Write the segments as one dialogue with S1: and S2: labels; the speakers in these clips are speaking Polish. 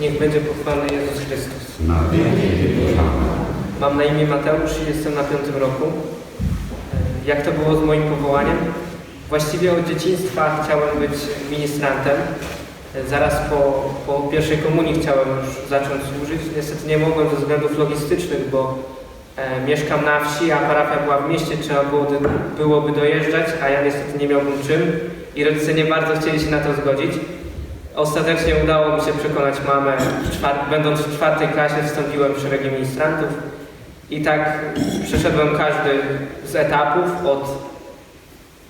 S1: Niech będzie pochwalony Jezus Chrystus.
S2: Na wieki.
S1: Mam na imię Mateusz i jestem na piątym roku. Jak to było z moim powołaniem? Właściwie od dzieciństwa chciałem być ministrantem. Zaraz po, po pierwszej komunii chciałem już zacząć służyć. Niestety nie mogłem ze względów logistycznych, bo e, mieszkam na wsi, a parafia była w mieście, trzeba byłoby, byłoby dojeżdżać, a ja niestety nie miałbym czym i rodzice nie bardzo chcieli się na to zgodzić. Ostatecznie udało mi się przekonać mamę, w czwar- będąc w czwartej klasie wstąpiłem w szeregi ministrantów i tak przeszedłem każdy z etapów od,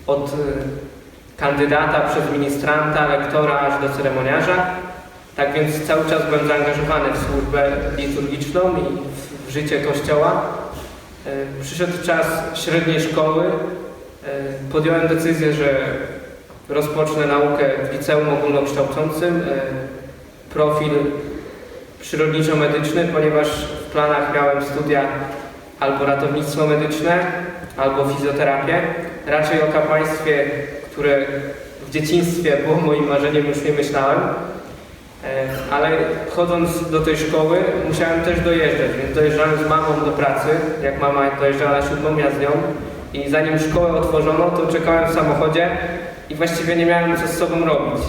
S1: od y, kandydata przez ministranta, lektora aż do ceremoniarza. Tak więc cały czas byłem zaangażowany w służbę liturgiczną i w, w życie Kościoła. Y, Przyszedł czas średniej szkoły. Y, Podjąłem decyzję, że rozpocznę naukę w liceum ogólnokształcącym, e, profil przyrodniczo-medyczny, ponieważ w planach miałem studia albo ratownictwo medyczne, albo fizjoterapię. Raczej o kapłaństwie, które w dzieciństwie było moim marzeniem, już nie myślałem. E, Ale chodząc do tej szkoły musiałem też dojeżdżać, więc dojeżdżałem z mamą do pracy, jak mama dojeżdżała na siódmą, ja z nią. I zanim szkołę otworzono, to czekałem w samochodzie i właściwie nie miałem co z sobą robić.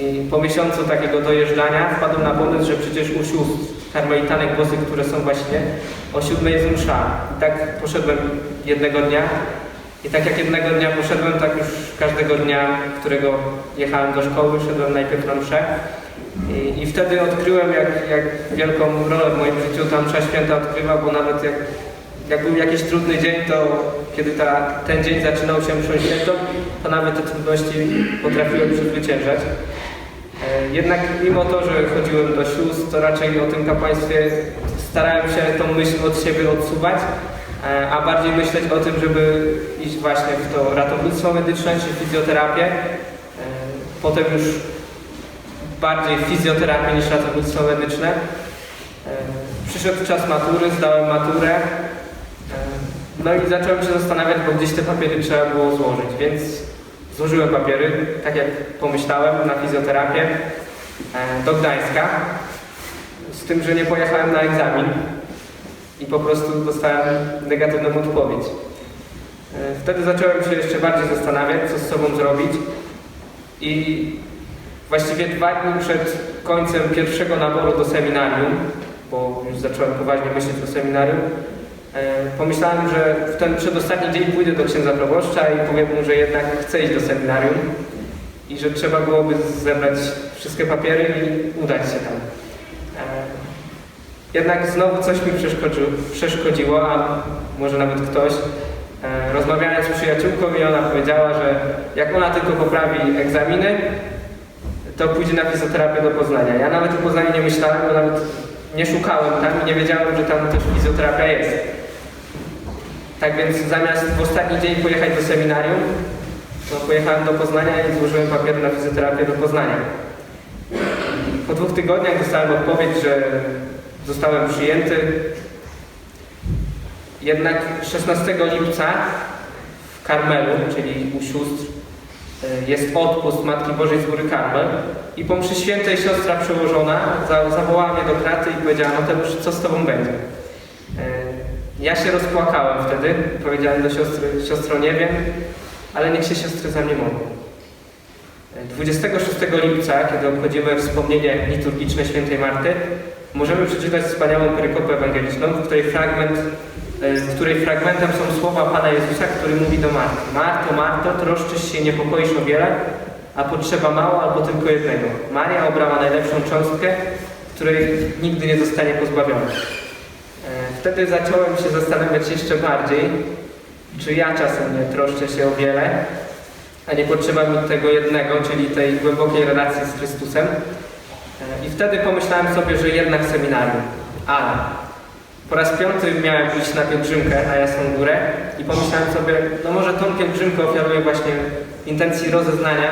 S1: I po miesiącu takiego dojeżdżania wpadłem na pomysł, że przecież u sióstr karmelitanek głosy, które są właśnie o siódmej jest msza. I tak poszedłem jednego dnia i tak jak jednego dnia poszedłem, tak już każdego dnia, którego jechałem do szkoły, szedłem najpierw na mszę. I, I wtedy odkryłem, jak, jak wielką rolę w moim życiu ta msza święta odgrywa, bo nawet jak, jak był jakiś trudny dzień, to kiedy ta, ten dzień zaczynał się mszą świętą, to nawet te trudności potrafiłem przezwyciężać. E, Jednak mimo to, że chodziłem do sióstr, to raczej o tym kapłaństwie starałem się tą myśl od siebie odsuwać, e, a bardziej myśleć o tym, żeby iść właśnie w to ratownictwo medyczne czy fizjoterapię. E, Potem już bardziej fizjoterapię niż ratownictwo medyczne. Przyszedł czas matury, zdałem maturę. No i zacząłem się zastanawiać, bo gdzieś te papiery trzeba było złożyć, więc złożyłem papiery, tak jak pomyślałem, na fizjoterapię e, do Gdańska. Z tym, że nie pojechałem na egzamin i po prostu dostałem negatywną odpowiedź. E, Wtedy zacząłem się jeszcze bardziej zastanawiać, co z sobą zrobić i właściwie dwa dni przed końcem pierwszego naboru do seminarium, bo już zacząłem poważnie myśleć o seminarium, pomyślałem, że w ten przedostatni dzień pójdę do księdza proboszcza i powiem mu, że jednak chcę iść do seminarium i że trzeba byłoby zebrać wszystkie papiery i udać się tam. E, Jednak znowu coś mi przeszkodziło, a może nawet ktoś. E, Rozmawiałem z przyjaciółką i ona powiedziała, że jak ona tylko poprawi egzaminy, to pójdzie na fizjoterapię do Poznania. Ja nawet o Poznaniu nie myślałem, bo nawet nie szukałem tam i nie wiedziałem, że tam też fizjoterapia jest. Tak więc zamiast w ostatni dzień pojechać do seminarium, to pojechałem do Poznania i złożyłem papiery na fizjoterapię do Poznania. Po dwóch tygodniach dostałem odpowiedź, że zostałem przyjęty. Jednak 16 lipca w Karmelu, czyli u sióstr, e, jest odpust Matki Bożej z Góry Karmel i po mszy świętej siostra przełożona za, zawołała mnie do kraty i powiedziała, Mateusz, co z tobą będzie? E, Ja się rozpłakałem wtedy, powiedziałem do siostry, siostro nie wiem, ale niech się siostry za mnie modlą. E, 26 lipca, kiedy obchodzimy wspomnienie liturgiczne świętej Marty, możemy przeczytać wspaniałą perykopę ewangeliczną, w której fragment e, w której fragmentem są słowa Pana Jezusa, który mówi do Marty. Marto, Marto, troszczysz się i niepokoisz o wiele, a potrzeba mało albo tylko jednego. Maria obrała najlepszą cząstkę, której nigdy nie zostanie pozbawiona. Wtedy zacząłem się zastanawiać jeszcze bardziej, czy ja czasem nie troszczę się o wiele, a nie potrzeba mi tego jednego, czyli tej głębokiej relacji z Chrystusem. E, I wtedy pomyślałem sobie, że jednak seminarium. Ale po raz piąty miałem iść na pielgrzymkę na Jasną Górę i pomyślałem sobie, no może tą pielgrzymkę ofiaruję właśnie intencji rozeznania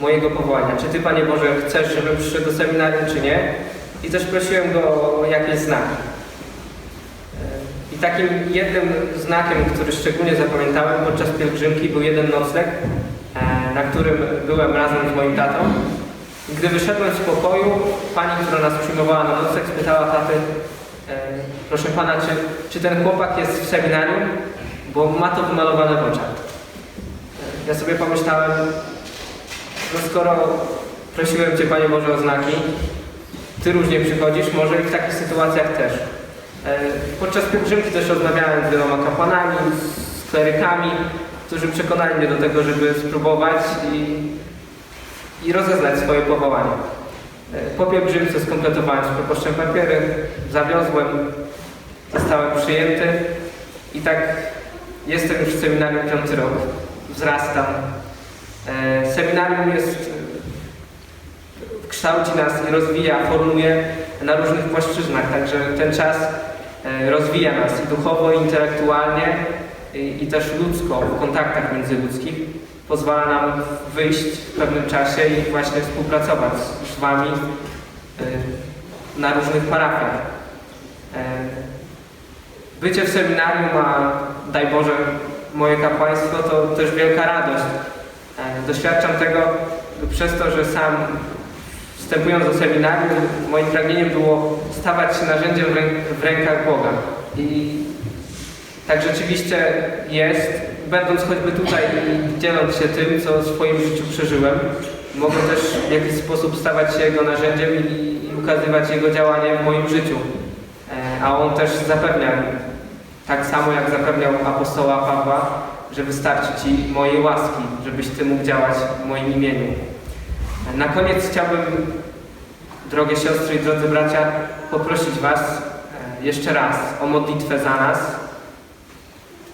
S1: mojego powołania. Czy Ty, Panie Boże, chcesz, żebym przyszedł do seminarium, czy nie? I też prosiłem Go o jakieś znaki. I takim jednym znakiem, który szczególnie zapamiętałem podczas pielgrzymki był jeden nocleg, e, na którym byłem razem z moim tatą. Gdy wyszedłem z pokoju, pani, która nas przyjmowała na nocleg, spytała taty, e, proszę pana, czy, czy ten chłopak jest w seminarium? Bo ma to wymalowane w oczach. E, Ja sobie pomyślałem, no skoro prosiłem Cię Panie Boże o znaki, Ty różnie przychodzisz, może i w takich sytuacjach też. E, Podczas pielgrzymki też rozmawiałem z wieloma kapłanami, z klerykami, którzy przekonali mnie do tego, żeby spróbować i, i rozeznać swoje powołanie. E, Po pielgrzymce skompletowałem z proboszczem papiery, zawiozłem, zostałem przyjęty i tak jestem już w seminarium piąty rok, wzrastam. E, Seminarium jest, kształci nas i rozwija, formuje na różnych płaszczyznach, także ten czas rozwija nas i duchowo, i intelektualnie, i, też ludzko, w kontaktach międzyludzkich. Pozwala nam wyjść w pewnym czasie i właśnie współpracować z Wami e, na różnych parafiach. E, Bycie w seminarium, a daj Boże, moje kapłaństwo to też wielka radość. E, Doświadczam tego przez to, że sam wstępując do seminarium, moim pragnieniem było stawać się narzędziem w, ręk w rękach Boga. I tak rzeczywiście jest, będąc choćby tutaj i dzieląc się tym, co w swoim życiu przeżyłem, mogę też w jakiś sposób stawać się Jego narzędziem i, i ukazywać Jego działanie w moim życiu. E, A On też zapewnia tak samo jak zapewniał apostoła Pawła, że wystarczy Ci mojej łaski, żebyś Ty mógł działać w moim imieniu. Na koniec chciałbym, drogie siostry i drodzy bracia, poprosić Was e, jeszcze raz o modlitwę za nas,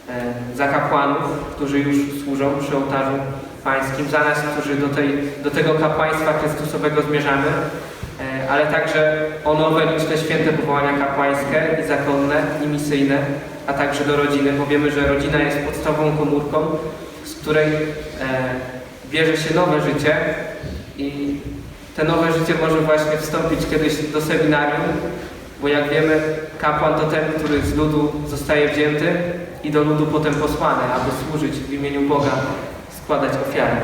S1: e, za kapłanów, którzy już służą przy ołtarzu pańskim, za nas, którzy do, tej, do tego kapłaństwa Chrystusowego zmierzamy, e, ale także o nowe, liczne święte powołania kapłańskie i zakonne, i misyjne, a także do rodziny, bo wiemy, że rodzina jest podstawową komórką, z której bierze się nowe życie i te nowe życie może właśnie wstąpić kiedyś do seminarium, bo jak wiemy, kapłan to ten, który z ludu zostaje wzięty i do ludu potem posłany, aby służyć w imieniu Boga, składać ofiary.